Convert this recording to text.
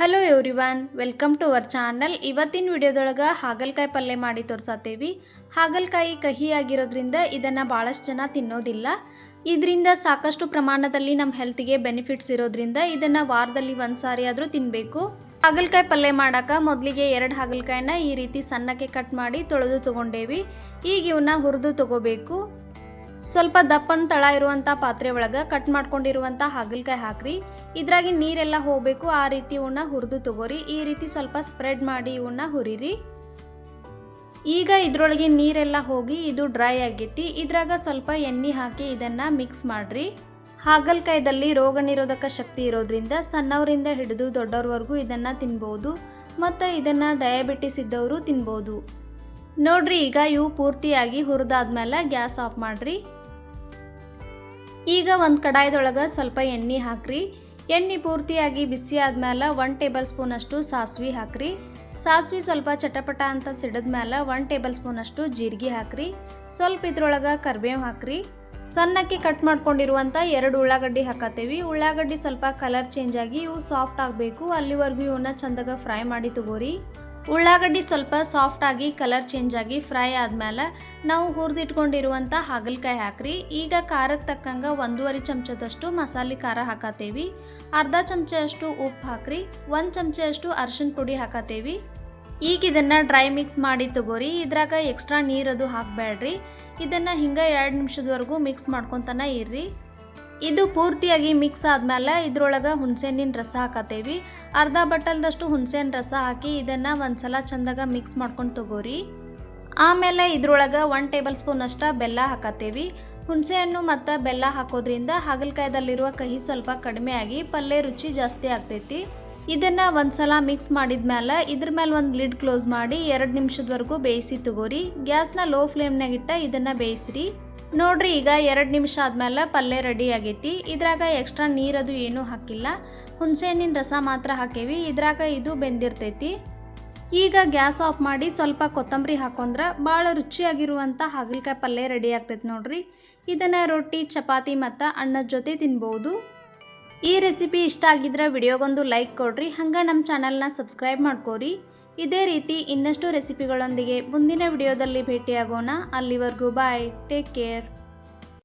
Hello everyone welcome to our channel ಇವತ್ತಿನ ವಿಡಿಯೋದೊಳಗೆ ಹಾಗಲಕಾಯಿ ಪಲ್ಯ ಮಾಡಿ ತೋರ್ಸತ್ತೇವಿ ಹಾಗಲಕಾಯಿ ಕಹಿ ಆಗಿರೋದ್ರಿಂದ ಇದನ್ನು ಭಾಳಷ್ಟು ಜನ ತಿನ್ನೋದಿಲ್ಲ. ಇದರಿಂದ ಸಾಕಷ್ಟು ಪ್ರಮಾಣದಲ್ಲಿ ನಮ್ಮ ಹೆಲ್ತಿಗೆ ಬೆನಿಫಿಟ್ಸ್ ಇರೋದ್ರಿಂದ ಇದನ್ನು ವಾರದಲ್ಲಿ ಒಂದು ಸಾರಿ ಆದರೂ ತಿನ್ನಬೇಕು ಹಾಗಲಕಾಯಿ ಪಲ್ಯ ಮಾಡೋಕೆ ಮೊದಲಿಗೆ ಎರಡು ಹಾಗಲಕಾಯಿನ ಈ ರೀತಿ ಸಣ್ಣಕ್ಕೆ ಕಟ್ ಮಾಡಿ ತೊಳೆದು ತೊಗೊಂಡೇವಿ. ಈಗ ಇವನ್ನ ಹುರಿದು ತಗೋಬೇಕು. ಸ್ವಲ್ಪ ದಪ್ಪನ ತಳ ಇರುವಂಥ ಪಾತ್ರೆ ಒಳಗೆ ಕಟ್ ಮಾಡ್ಕೊಂಡಿರುವಂಥ ಹಾಗಲಕಾಯಿ ಹಾಕ್ರಿ. ಇದ್ರಾಗಿ ನೀರೆಲ್ಲ ಹೋಗಬೇಕು, ಆ ರೀತಿ ಇವನ್ನ ಹುರಿದು ತಗೋರಿ. ಈ ರೀತಿ ಸ್ವಲ್ಪ ಸ್ಪ್ರೆಡ್ ಮಾಡಿ ಇವನ್ನ ಹುರಿರಿ. ಈಗ ಇದರೊಳಗೆ ನೀರೆಲ್ಲ ಹೋಗಿ ಇದು ಡ್ರೈ ಆಗೈತಿ. ಇದ್ರಾಗ ಸ್ವಲ್ಪ ಎಣ್ಣೆ ಹಾಕಿ ಇದನ್ನು ಮಿಕ್ಸ್ ಮಾಡಿರಿ. ಹಾಗಲಕಾಯ್ದಲ್ಲಿ ರೋಗ ನಿರೋಧಕ ಶಕ್ತಿ ಇರೋದ್ರಿಂದ ಸಣ್ಣವರಿಂದ ಹಿಡಿದು ದೊಡ್ಡವ್ರವರೆಗೂ ಇದನ್ನು ತಿನ್ಬೋದು. ಮತ್ತು ಇದನ್ನು ಡಯಾಬಿಟಿಸ್ ಇದ್ದವರು ತಿನ್ಬೋದು. ನೋಡ್ರಿ, ಈಗ ಇವು ಪೂರ್ತಿಯಾಗಿ ಹುರಿದಾದ್ಮೇಲೆ ಗ್ಯಾಸ್ ಆಫ್ ಮಾಡಿರಿ. ಈಗ ಒಂದು ಕಡಾಯದೊಳಗೆ ಸ್ವಲ್ಪ ಎಣ್ಣೆ ಹಾಕ್ರಿ. ಎಣ್ಣೆ ಪೂರ್ತಿಯಾಗಿ ಬಿಸಿ ಆದಮೇಲೆ ಒನ್ ಟೇಬಲ್ ಸ್ಪೂನ್ ಅಷ್ಟು ಸಾಸ್ವಿ ಹಾಕ್ರಿ. ಸಾಸಿವೆ ಸ್ವಲ್ಪ ಚಟಪಟ ಅಂತ ಸಿಡಿದ್ಮೇಲೆ ಒನ್ ಟೇಬಲ್ ಸ್ಪೂನ್ ಅಷ್ಟು ಜೀರಿಗೆ ಹಾಕ್ರಿ. ಸ್ವಲ್ಪ ಇದ್ರೊಳಗೆ ಕರಿಬೇವು ಹಾಕ್ರಿ. ಸಣ್ಣಕ್ಕೆ ಕಟ್ ಮಾಡ್ಕೊಂಡಿರುವಂಥ ಎರಡು ಉಳ್ಳಾಗಡ್ಡಿ ಹಾಕತ್ತೇವಿ. ಉಳ್ಳಾಗಡ್ಡಿ ಸ್ವಲ್ಪ ಕಲರ್ ಚೇಂಜ್ ಆಗಿ ಇವು ಸಾಫ್ಟ್ ಆಗಬೇಕು. ಅಲ್ಲಿವರೆಗೂ ಇವನ್ನ ಚಂದಾಗ ಫ್ರೈ ಮಾಡಿ ತಗೋರಿ. ಉಳ್ಳಾಗಡ್ಡಿ ಸ್ವಲ್ಪ ಸಾಫ್ಟ್ ಆಗಿ ಕಲರ್ ಚೇಂಜ್ ಆಗಿ ಫ್ರೈ ಆದ್ಮೇಲೆ ನಾವು ಹುರಿದಿಟ್ಕೊಂಡಿರುವಂಥ ಹಾಗಲಕಾಯಿ ಹಾಕ್ರಿ. ಈಗ ಖಾರಕ್ಕೆ ತಕ್ಕಂಗೆ ಒಂದೂವರೆ ಚಮಚದಷ್ಟು ಮಸಾಲೆ ಖಾರ ಹಾಕತ್ತೇವಿ ಅರ್ಧ ಚಮಚದಷ್ಟು ಉಪ್ಪು ಹಾಕ್ರಿ. ಒಂದು ಚಮಚದಷ್ಟು ಅರ್ಶಿಣ ಪುಡಿ ಹಾಕತ್ತೇವಿ ಈಗ ಇದನ್ನು ಡ್ರೈ ಮಿಕ್ಸ್ ಮಾಡಿ ತಗೋರಿ. ಇದ್ರಾಗ ಎಕ್ಸ್ಟ್ರಾ ನೀರದು ಹಾಕಬೇಡ್ರಿ ಇದನ್ನು ಹಿಂಗೆ ಎರಡು ನಿಮಿಷದವರೆಗೂ ಮಿಕ್ಸ್ ಮಾಡ್ಕೊತಾನೆ ಇರ್ರಿ. ಇದು ಪೂರ್ತಿಯಾಗಿ ಮಿಕ್ಸ್ ಆದ್ಮೇಲೆ ಇದ್ರೊಳಗೆ ಹುಣಸೆಹಣ್ಣಿನ ರಸ ಹಾಕತ್ತೇವಿ. ಅರ್ಧ ಬಟ್ಟಲ್ದಷ್ಟು ಹುಣಸೆಹಣ್ಣು ರಸ ಹಾಕಿ ಇದನ್ನು ಒಂದ್ಸಲ ಚಂದಾಗ ಮಿಕ್ಸ್ ಮಾಡ್ಕೊಂಡು ತಗೋರಿ. ಆಮೇಲೆ ಇದ್ರೊಳಗೆ ಒನ್ ಟೇಬಲ್ ಸ್ಪೂನ್ ಅಷ್ಟ ಬೆಲ್ಲ ಹಾಕತ್ತೇವಿ. ಹುಣಸೆಹಣ್ಣು ಮತ್ತು ಬೆಲ್ಲ ಹಾಕೋದ್ರಿಂದ ಹಾಗಲಕಾಯ್ದಲ್ಲಿರುವ ಕಹಿ ಸ್ವಲ್ಪ ಕಡಿಮೆ ಆಗಿ ಪಲ್ಯ ರುಚಿ ಜಾಸ್ತಿ ಆಗ್ತೈತಿ. ಇದನ್ನು ಒಂದ್ಸಲ ಮಿಕ್ಸ್ ಮಾಡಿದ್ಮೇಲೆ ಇದ್ರ ಮೇಲೆ ಒಂದು ಲಿಡ್ ಕ್ಲೋಸ್ ಮಾಡಿ ಎರಡು ನಿಮಿಷದವರೆಗೂ ಬೇಯಿಸಿ ತಗೋರಿ. ಗ್ಯಾಸ್ನ ಲೋ ಫ್ಲೇಮ್ನಾಗಿಟ್ಟ ಇದನ್ನು ಬೇಯಿಸ್ರಿ. ನೋಡ್ರಿ, ಈಗ ಎರಡು ನಿಮಿಷ ಆದ್ಮೇಲೆ ಪಲ್ಯ ರೆಡಿ ಆಗೈತಿ. ಇದ್ರಾಗ ಎಕ್ಸ್ಟ್ರಾ ನೀರದು ಏನೂ ಹಾಕಿಲ್ಲ. ಹುಣಸೆಹಣ್ಣಿನ ರಸ ಮಾತ್ರ ಹಾಕೇವಿ. ಇದ್ರಾಗ ಇದು ಬೆಂದಿರ್ತೈತಿ. ಈಗ ಗ್ಯಾಸ್ ಆಫ್ ಮಾಡಿ ಸ್ವಲ್ಪ ಕೊತ್ತಂಬರಿ ಹಾಕೊಂಡ್ರೆ ಭಾಳ ರುಚಿಯಾಗಿರುವಂಥ ಹಾಗಲಕಾಯಿ ಪಲ್ಯ ರೆಡಿ ಆಗ್ತೈತಿ ನೋಡ್ರಿ. ಇದನ್ನು ರೊಟ್ಟಿ, ಚಪಾತಿ ಮತ್ತು ಅನ್ನದ ಜೊತೆ ತಿನ್ಬೋದು. ಈ ರೆಸಿಪಿ ಇಷ್ಟ ಆಗಿದ್ರೆ ವಿಡಿಯೋಗೊಂದು ಲೈಕ್ ಕೊಡ್ರಿ. ಹಂಗೆ ನಮ್ಮ ಚಾನಲ್ನ ಸಬ್ಸ್ಕ್ರೈಬ್ ಮಾಡ್ಕೋರಿ. ಇದೇ ರೀತಿ ಇನ್ನಷ್ಟು ರೆಸಿಪಿಗಳೊಂದಿಗೆ ಮುಂದಿನ ವಿಡಿಯೋದಲ್ಲಿ ಭೇಟಿಯಾಗೋಣ. ಅಲ್ಲಿವರೆಗೂ ಬಾಯ್ ಟೇಕ್ ಕೇರ್